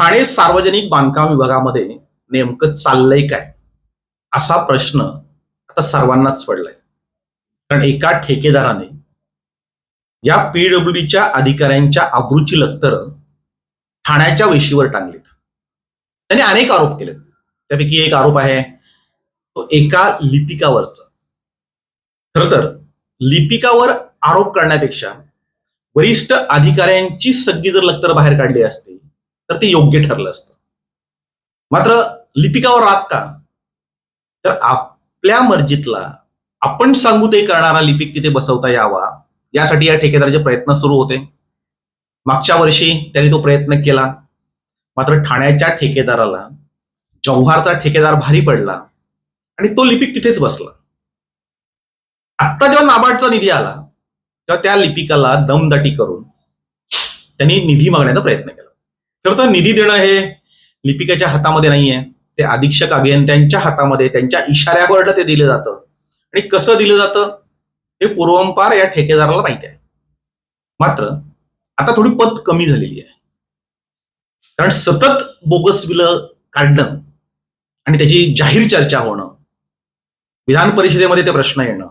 ठाणे सार्वजनिक बांधकाम विभागामध्ये नेमकं चाललंय काय? असा प्रश्न आता सर्वांनाच पडलाय. कारण एका ठेकेदाराने या पीडब्ल्यूडीच्या अधिकाऱ्यांच्या आबरूची लक्तर ठाण्याच्या वेशीवर टांगलीत. त्यांनी अनेक आरोप केले त्यापैकी एक आरोप आहे तो एका लिपिकावरचा. खर तर लिपिकावर आरोप करण्यापेक्षा वरिष्ठ अधिकाऱ्यांची सगळी जर लक्तर बाहेर काढली असती तर ते योग्य ठरलं असतं. मात्र लिपिकावर राग का? तर आपल्या मर्जीतला आपण सांगू ते करणारा लिपिक तिथे बसवता यावा यासाठी या ठेकेदाराचे प्रयत्न सुरू होते. मागच्या वर्षी त्यांनी तो प्रयत्न केला. मात्र ठाण्याच्या ठेकेदाराला जव्हारचा ठेकेदार भारी पडला आणि तो लिपिक तिथेच बसला. आत्ता जेव्हा नाबार्डचा निधी आला तेव्हा त्या लिपिकाला दमदाटी करून त्यांनी निधी मागण्याचा प्रयत्न केला. खरं तर निधी देणं हे लिपिकेच्या हातामध्ये नाहीये. ते अधीक्षक अभियंत्यांच्या हातामध्ये त्यांच्या इशाऱ्यावर ते दिलं जातं. आणि कसं दिलं जातं? हे पूर्वंपार या ठेकेदाराला माहिती आहे. मात्र आता थोडी पत कमी झालेली आहे. कारण सतत बोगस बिलं काढणं आणि त्याची जाहीर चर्चा होणं विधान परिषदेमध्ये ते प्रश्न येणं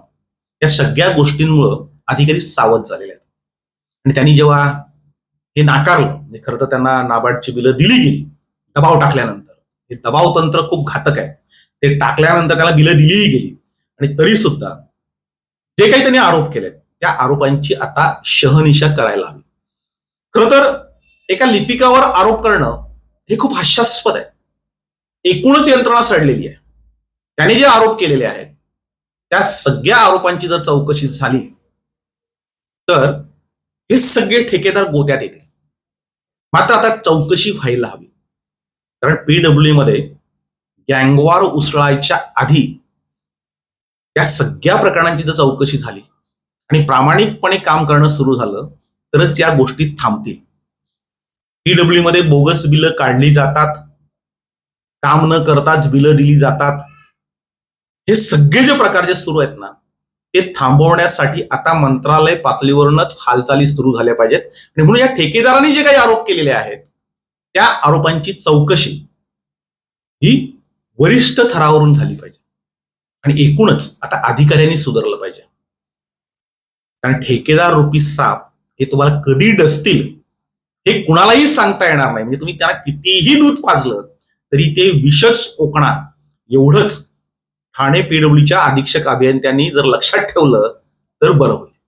या सगळ्या गोष्टींमुळं अधिकारी सावध झालेले आहेत. आणि त्यांनी जेव्हा हे नाकारलं म्हणजे खरं तर त्यांना नाबार्डची बिलं दिली गेली. दबाव टाकल्यानंतर. हे दबाव तंत्र खूप घातक आहे. ते टाकल्यानंतर त्याला बिलं दिलीही गेली. आणि तरी सुद्धा जे काही त्यांनी आरोप केले त्या आरोपांची आता शहनिशा करायला हवी. खर तर एका लिपिकावर आरोप करणं हे खूप हास्यास्पद आहे. एकूणच यंत्रणा सडलेली आहे. त्याने जे आरोप केलेले आहेत त्या सगळ्या आरोपांची जर चौकशी झाली तर हे सगळे ठेकेदार गोत्यात येतील. मात्र आता चौकशी व्हायला हवी. कारण पीडब्ल्यू मध्ये गँगवार उसळायच्या आधी या सगळ्या प्रकरणांची जर चौकशी झाली. आणि प्रामाणिकपणे काम करणं सुरू झालं तरच या गोष्टी थांबतील. पीडब्ल्यू मध्ये बोगस बिलं काढली जातात. काम न करताच बिलं दिली जातात. हे सगळे जे प्रकार जे सुरू आहेत ना ते थांबवण्यासाठी आता मंत्रालय पातळीवरूनच हालचाली सुरू झाल्या पाहिजेत. आणि म्हणून या ठेकेदारांनी जे काही आरोप केलेले आहेत त्या आरोपांची चौकशी ही वरिष्ठ थरावरून झाली पाहिजे. आणि एकूणच आता अधिकाऱ्यांनी सुधारलं पाहिजे. कारण ठेकेदार रुपी साप हे तुम्हाला कधी डसतील हे कुणालाही सांगता येणार नाही. म्हणजे तुम्ही त्याला कितीही दूध पाजलं तरी ते विषच ओकणार एवढंच ठाणे पीडब्ल्यूच्या अधीक्षक अभियंत्यांनी जर लक्षात ठेवलं तर बरं होईल.